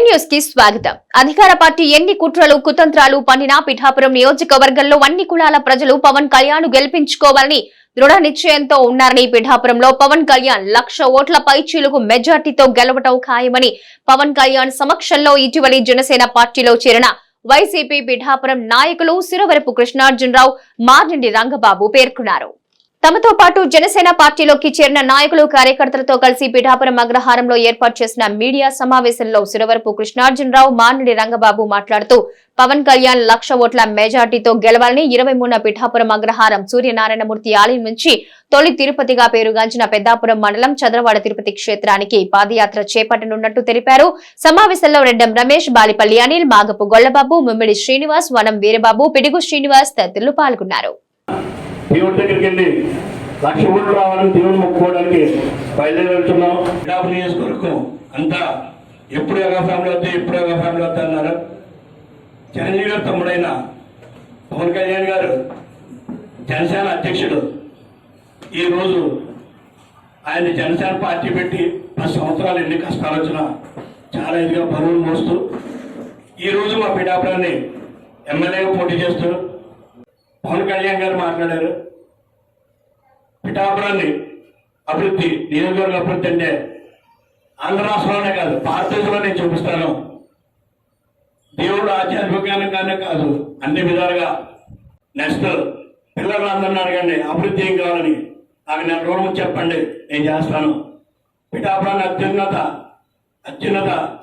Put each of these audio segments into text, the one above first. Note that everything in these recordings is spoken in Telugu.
న్యూస్కి స్వాగతం. అధికార పార్టీ ఎన్ని కుట్రలు కుతంత్రాలు పన్నినా పిఠాపురం నియోజకవర్గంలో అన్ని కులాల ప్రజలు పవన్ కళ్యాణ్ గెలిపించుకోవాలని దృఢ నిశ్చయంతో ఉన్నారని పిఠాపురంలో పవన్ కళ్యాణ్ లక్ష ఓట్ల పైచీలకు మెజార్టీతో గెలవటం ఖాయమని పవన్ కళ్యాణ్ సమక్షంలో ఇటీవలి జనసేన పార్టీలో చేరిన వైసీపీ పిఠాపురం నాయకులు సిరవరపు కృష్ణార్జునరావు మార్నిండి రంగబాబు పేర్కొన్నారు. తమతో పాటు జనసేన పార్టీలోకి చేరిన నాయకులు కార్యకర్తలతో కలిసి పిఠాపురం అగ్రహారంలో ఏర్పాటు చేసిన మీడియా సమావేశంలో సిరవరపు కృష్ణార్జునరావు మానిడి రంగబాబు మాట్లాడుతూ పవన్ కళ్యాణ్ లక్ష ఓట్ల మెజార్టీతో గెలవాలని ఇరవై మూడున పిఠాపురం అగ్రహారం సూర్యనారాయణమూర్తి ఆలయం నుంచి తొలి తిరుపతిగా పేరుగాంచిన పెద్దాపురం మండలం చంద్రవాడ తిరుపతి క్షేత్రానికి పాదయాత్ర చేపట్టనున్నట్టు తెలిపారు. సమావేశంలో రెడ్డం రమేష్ బాలిపల్లి అనిల్ మాగపు గొల్లబాబు ముమ్మిడి శ్రీనివాస్ వనం వీరబాబు పిడుగు శ్రీనివాస్ తదితరులు పాల్గొన్నారు. దేవుడి దగ్గరికి వెళ్ళి లక్ష ఊళ్ళు రావాలని దేవుడు మొక్కుకోవడానికి బయలుదేరి వెళ్తున్నాం నియోజకవర్గం అంతా ఎప్పుడు ఎగా ఫ్యామిలీ వద్ద ఎప్పుడు ఎగా ఫ్యామిలీ వద్ద అన్నారు. చిరంజీవి గారు తమ్ముడైన పవన్ కళ్యాణ్ గారు జనసేన అధ్యక్షుడు ఈరోజు ఆయన జనసేన పార్టీ పెట్టి పది సంవత్సరాలు ఎన్ని కష్టాలు వచ్చినా చాలా ఇదిగా బరువులు మోస్తూ ఈరోజు మా పిఠాపురాన్ని ఎమ్మెల్యేగా పోటీ చేస్తూ పవన్ కళ్యాణ్ గారు మాట్లాడారు. పిఠాపురాన్ని అభివృద్ధి నియోజకవర్గ అభివృద్ధి అంటే ఆంధ్ర రాష్ట్రంలోనే కాదు భారతదేశంలో నేను చూపిస్తాను. దేవుడు ఆధ్యాత్మికంగానే కాదు అన్ని విధాలుగా నెక్స్ట్ పిల్లలు అందరిని అడగండి అభివృద్ధి ఏం కావాలని. నాకు నెల రోజు చెప్పండి నేను చేస్తాను. పిఠాపురాన్ని అత్యున్నత అత్యున్నత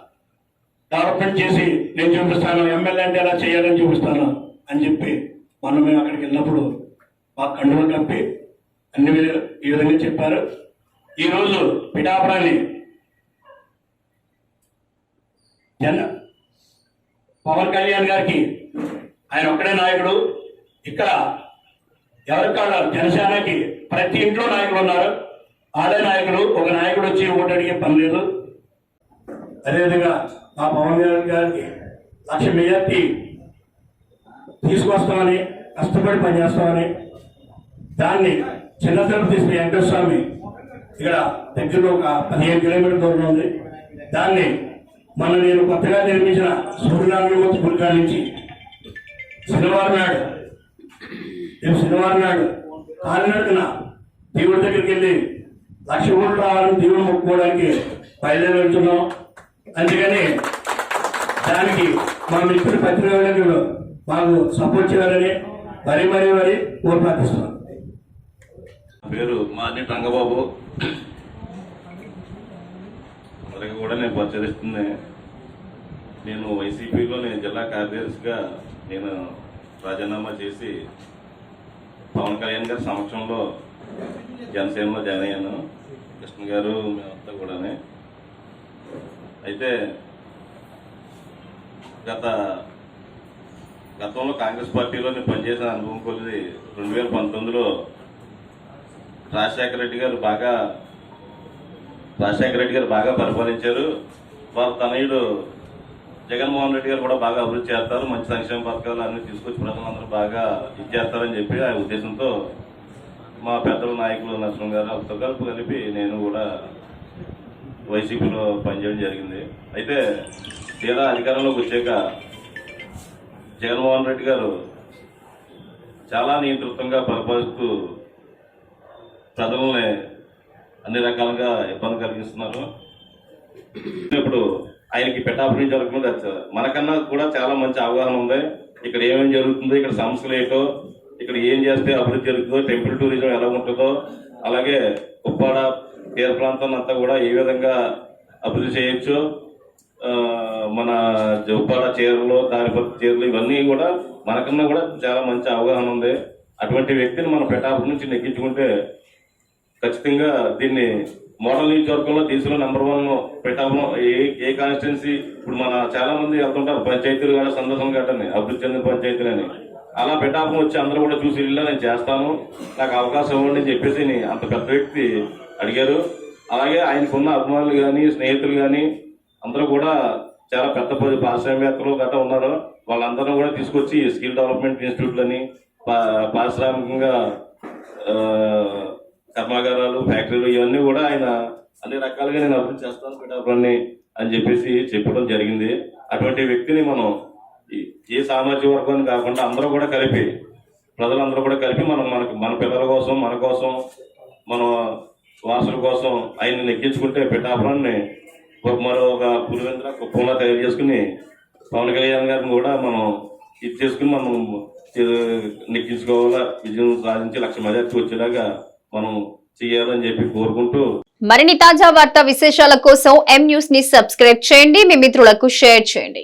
డెవలప్మెంట్ చేసి నేను చూపిస్తాను ఎమ్మెల్యే అంటే ఎలా చేయాలని చూపిస్తాను అని చెప్పి మనం మేము అక్కడికి వెళ్ళినప్పుడు మా కండువ కప్పి అన్ని ఈ విధంగా చెప్పారు. ఈరోజు పిఠాపురాన్ని జన పవన్ కళ్యాణ్ గారికి ఆయన ఒక్కడే నాయకుడు. ఇక్కడ ఎవరికి కాదు జనసేనకి ప్రతి ఇంట్లో నాయకులు ఉన్నారు. ఆడే నాయకుడు ఒక నాయకుడు వచ్చి ఓటు అడిగే పని లేదు. అదేవిధంగా మా పవన్ కళ్యాణ్ గారికి లక్ష మెజార్టీ తీసుకొస్తామని కష్టపడి పనిచేస్తామని దాన్ని చిన్న తిరుపతి శ్రీ వెంకటస్వామి ఇక్కడ దగ్గరలో ఒక పదిహేను కిలోమీటర్ దూరం ఉంది. దాన్ని మన నేను కొత్తగా నిర్మించిన సూర్యనారాయణమూర్తి గుడికా నుంచి శనివారం నాడు రేపు శనివారం నాడు కాలినడుకున దేవుడి దగ్గరికి వెళ్ళి లక్ష ఓట్లు రావాలని దేవుడు మొక్కుకోవడానికి బయలుదేరి వెళ్తున్నాం. అందుకని దానికి మా మిత్రుడు పత్రిక మాకు సపోర్ట్ చేయాలని మరీ మరీ మరీ కోరి ప్రార్థిస్తున్నాం. పేరు మాది రంగబాబు. అలాగే కూడా నేను ప్రచరిస్తుంది నేను వైసీపీలో నేను జిల్లా కార్యదర్శిగా నేను రాజీనామా చేసి పవన్ కళ్యాణ్ గారి సమక్షంలో జనసేనలో జాయిన్ అయ్యాను. కృష్ణ గారు మేమంతా కూడా అయితే గత గతంలో కాంగ్రెస్ పార్టీలో నేను పనిచేసిన అనుభవం కొద్ది రెండు వేల పంతొమ్మిదిలో రాజశేఖర రెడ్డి గారు బాగా రాజశేఖర రెడ్డి గారు బాగా పరిపాలించారు. వారు తనయుడు జగన్మోహన్ రెడ్డి గారు కూడా బాగా అభివృద్ధి చేస్తారు. మంచి సంక్షేమ పథకాలు అన్ని తీసుకొచ్చి ప్రజలందరూ బాగా ఇచ్చేస్తారని చెప్పి ఆ ఉద్దేశంతో మా పెద్దల నాయకులు నరసింహ గారు అతను కలిపి కలిపి నేను కూడా వైసీపీలో పనిచేయడం జరిగింది. అయితే తీరా అధికారంలోకి వచ్చాక జగన్మోహన్ రెడ్డి గారు చాలా నియంతృత్వంగా పరిపాలిస్తూ ప్రజల్ని అన్ని రకాలుగా ఇబ్బంది కలిగిస్తున్నారు. ఇప్పుడు ఆయనకి పెట్టాపురం జరుగుతుంది మనకన్నా కూడా చాలా మంచి అవగాహన ఉంది. ఇక్కడ ఏమేమి జరుగుతుందో ఇక్కడ సమస్యలు ఏంటో ఇక్కడ ఏం చేస్తే అభివృద్ధి జరుగుతుందో టెంపుల్ టూరిజం ఎలా ఉంటుందో అలాగే ఉప్పాడ తీర ప్రాంతం అంతా కూడా ఏ విధంగా అభివృద్ధి చేయొచ్చు మన ఉప్పాడ చీరలు దారిపత్తి చీరలు ఇవన్నీ కూడా మనకన్నా కూడా చాలా మంచి అవగాహన ఉంది అటువంటి వ్యక్తిని మనం పెటాపు నుంచి నెగ్గించుకుంటే ఖచ్చితంగా దీన్ని మోడల్ నియోజకవర్గంలో తీసుకున్న నెంబర్ వన్ పెట్టాము ఏ ఏ కాన్స్టిట్యున్సీ ఇప్పుడు మన చాలా మంది వెళ్తుంటారు పంచాయతీలు కానీ సందర్శన గట్టని అభివృద్ధి చెందిన పంచాయతీలని. అలా పెట్టాపం వచ్చి అందరూ కూడా చూసి వెళ్ళా నేను చేస్తాను నాకు అవకాశం ఇవ్వండి అని చెప్పేసి అంత పెద్ద వ్యక్తి అడిగారు. అలాగే ఆయనకున్న అభిమానులు కానీ స్నేహితులు కానీ అందరూ కూడా చాలా పెద్ద పెద్ద పారిశ్రామికవేత్తలు గట్రా ఉన్నారు. వాళ్ళందరూ కూడా తీసుకొచ్చి స్కిల్ డెవలప్మెంట్ ఇన్స్టిట్యూట్లని పా- పారిశ్రామికంగా కర్మాగారాలు ఫ్యాక్టరీలు ఇవన్నీ కూడా ఆయన అన్ని రకాలుగా నేను అభివృద్ధి చేస్తాను పిఠాపురాన్ని అని చెప్పేసి చెప్పడం జరిగింది. అటువంటి వ్యక్తిని మనం ఏ సామాజిక వర్గాన్ని కాకుండా అందరూ కూడా కలిపి ప్రజలందరూ కూడా కలిపి మనం మనకి మన పిల్లల కోసం మన కోసం మన వాసుల కోసం ఆయన్ని నెక్కించుకుంటే పిఠాపురాన్ని మరో ఒక పులివెందుల కుప్పంలో తయారు చేసుకుని పవన్ కళ్యాణ్ గారిని కూడా మనం ఇది చేసుకుని మనం నెక్కించుకోవాలా? విజయం సాధించి లక్ష మెజార్టీ వచ్చేలాగా మనం చేయాలని చెప్పి కోరుకుంటూ మరిన్ని తాజా వార్తా విశేషాల కోసం ఎం న్యూస్ని సబ్స్క్రైబ్ చేయండి. మీ మిత్రులకు షేర్ చేయండి.